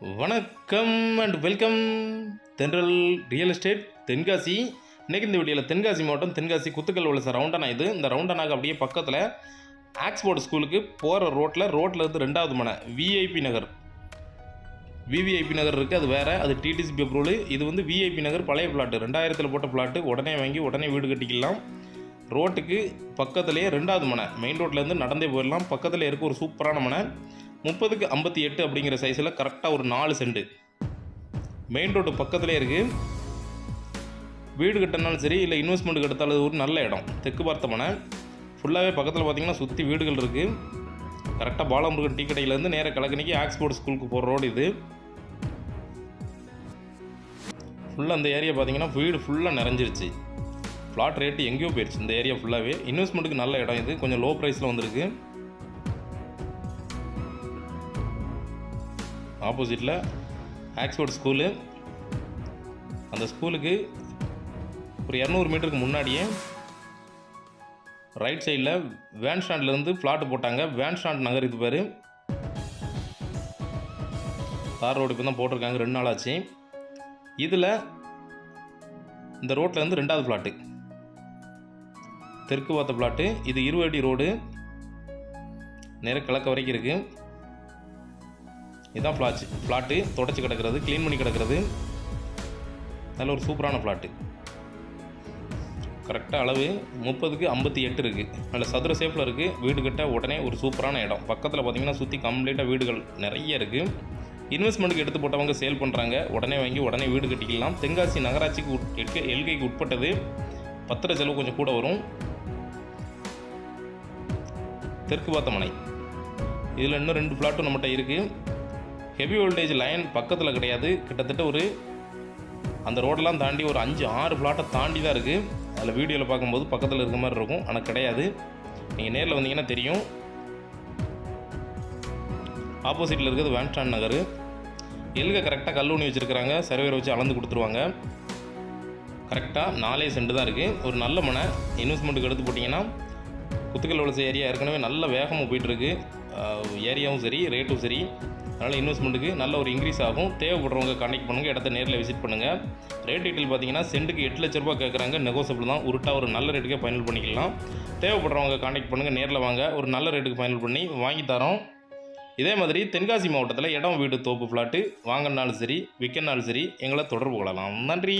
வணக்கம் and welcome Thendral real estate Tenkasi. இன்றைக்கி இந்த வீடியோவில் தென்காசி மாவட்டம் தென்காசி குத்துக்கல் உள்ள சார் ரவுண்டனா இது. இந்த ரவுண்டனாக்கு அப்படியே பக்கத்தில் ஆக்ஸ்போர்ட் ஸ்கூலுக்கு போகிற ரோட்டில் ரோட்டில் இருந்து ரெண்டாவது மனை விஐபி நகர். விவிஐபி நகர் இருக்குது அது வேறு. அது டிடிசிபி அப்ரூவல் இது வந்து விஐபி நகர் பழைய பிளாட்டு ரெண்டாயிரத்தில் போட்ட பிளாட்டு உடனே வாங்கி உடனே வீடு கட்டிக்கலாம். ரோட்டுக்கு பக்கத்துலேயே ரெண்டாவது மனை மெயின் ரோட்லேருந்து நடந்தே போயிடலாம். பக்கத்தில் இருக்க ஒரு சூப்பரான மனை முப்பதுக்கு ஐம்பத்தி எட்டு அப்படிங்கிற சைஸில் கரெக்டாக ஒரு நாலு செண்டு மெயின் ரோடு பக்கத்துலேயே இருக்குது வீடு கட்டினாலும் சரி இல்லை இன்வெஸ்ட்மெண்ட் எடுத்தாலும் ஒரு நல்ல இடம். தெற்கு பார்த்தமனை ஃபுல்லாகவே பக்கத்தில் பார்த்தீங்கன்னா சுற்றி வீடுகள் இருக்குது கரெக்டாக பாலமுருகன் டீ கடையிலேருந்து நேராக கலக்கணிக்கு ஆக்ஸ்போர்ட் ஸ்கூலுக்கு போகிற ரோடு இது. ஃபுல்லாக அந்த ஏரியா பார்த்தீங்கன்னா வீடு ஃபுல்லாக நிறைஞ்சிருச்சு. ஃப்ளாட் ரேட்டு எங்கேயோ போயிடுச்சு இந்த ஏரியா ஃபுல்லாகவே இன்வெஸ்ட்மெண்ட்டுக்கு நல்ல இடம் இது. கொஞ்சம் லோ ப்ரைஸில் வந்திருக்கு. ஆப்போசிட்டில் ஆக்ஸ்ஃபோர்ட் ஸ்கூலு. அந்த ஸ்கூலுக்கு ஒரு இரநூறு மீட்டருக்கு முன்னாடியே ரைட் சைடில் வேன் ஸ்டாண்ட்லேருந்து ஃப்ளாட்டு போட்டாங்க. வேன் ஸ்டாண்ட் நகர் இது பேர். தார் ரோடு இப்போ தான் போட்டிருக்காங்க. ரெண்டு நாள் ஆச்சு. இதில் இந்த ரோட்லேருந்து ரெண்டாவது ஃப்ளாட்டு தெற்கு பார்த்த ஃப்ளாட்டு இது இருபடி ரோடு. நேர கிழக்க வரைக்கும் இருக்குது இதான் ஃப்ளாட்ஸ் ஃப்ளாட்டு தொடச்சி கிடக்கிறது க்ளீன் பண்ணி கிடக்கிறது. நல்ல ஒரு சூப்பரான ஃப்ளாட்டு கரெக்டாக அளவு முப்பதுக்கு ஐம்பத்தி எட்டு இருக்குது நல்ல சதுர சேஃபில் இருக்குது வீடு கிட்ட உடனே ஒரு சூப்பரான இடம். பக்கத்தில் பார்த்தீங்கன்னா சுற்றி கம்ப்ளீட்டாக வீடுகள் நிறைய இருக்குது இன்வெஸ்ட்மெண்ட்டுக்கு எடுத்து போட்டவங்க சேல் பண்ணுறாங்க உடனே வாங்கி உடனே வீடு கட்டிக்கலாம். தென்காசி நகராட்சிக்கு உட் எல்கைக்கு உட்பட்டது. பத்திர செலவு கொஞ்சம் கூட வரும். தெற்கு பார்த்த மனை. இதில் இன்னும் ரெண்டு ஃப்ளாட்டும் நம்மகிட்ட இருக்குது ஹெவி வோல்டேஜ் லைன் பக்கத்தில் கிடையாது. கிட்டத்தட்ட ஒரு அந்த ரோடெல்லாம் தாண்டி ஒரு அஞ்சு ஆறு ஃப்ளாட்டை தாண்டி தான் இருக்குது அதில் வீடியோவில் பார்க்கும்போது பக்கத்தில் இருக்க மாதிரி இருக்கும். ஆனால் கிடையாது. நீங்கள் நேரில் வந்தீங்கன்னா தெரியும். ஆப்போசிட்டில் இருக்கிறது வேன்ஸ்டான் நகர். எல்க கரெக்டாக கல்லூனி வச்சுருக்கிறாங்க. சர்வேரை வச்சு அளந்து கொடுத்துருவாங்க. கரெக்டாக நாலே சென்ட் தான் இருக்குது ஒரு நல்ல மனை. இன்வெஸ்ட்மெண்ட்டுக்கு எடுத்து போட்டிங்கன்னா குத்துக்கல் வளச ஏரியா ஏற்கனவே நல்ல வேகமாக போயிட்டுருக்கு ஏரியாவும் சரி ரேட்டும் சரி. அதனால் இன்வெஸ்ட்மெண்ட்டுக்கு நல்ல ஒரு இன்க்ரீஸ் ஆகும். தேவைப்படுறவங்க கனெக்ட் பண்ணுங்கள் இடத்த நேரில் விசிட் பண்ணுங்கள் ரேட் டீட்டெயில் பார்த்தீங்கன்னா சென்ட்டுக்கு எட்டு லட்ச ரூபா கேட்குறாங்க நெகோசபிள் தான். உருட்டாக ஒரு நல்ல ரேட்டுக்கே ஃபைனல் பண்ணிக்கலாம். தேவைப்படுறவங்க கான்டெக்ட் பண்ணுங்கள் நேரில் வாங்க. ஒரு நல்ல ரேட்டுக்கு ஃபைனல் பண்ணி வாங்கி தரோம். இதே மாதிரி தென்காசி மாவட்டத்தில் இடம் வீடு தோப்பு ஃப்ளாட்டு வாங்கினாலும் சரி விற்கனாலும் சரி எங்களை தொடர்பு கொள்ளலாம். நன்றி!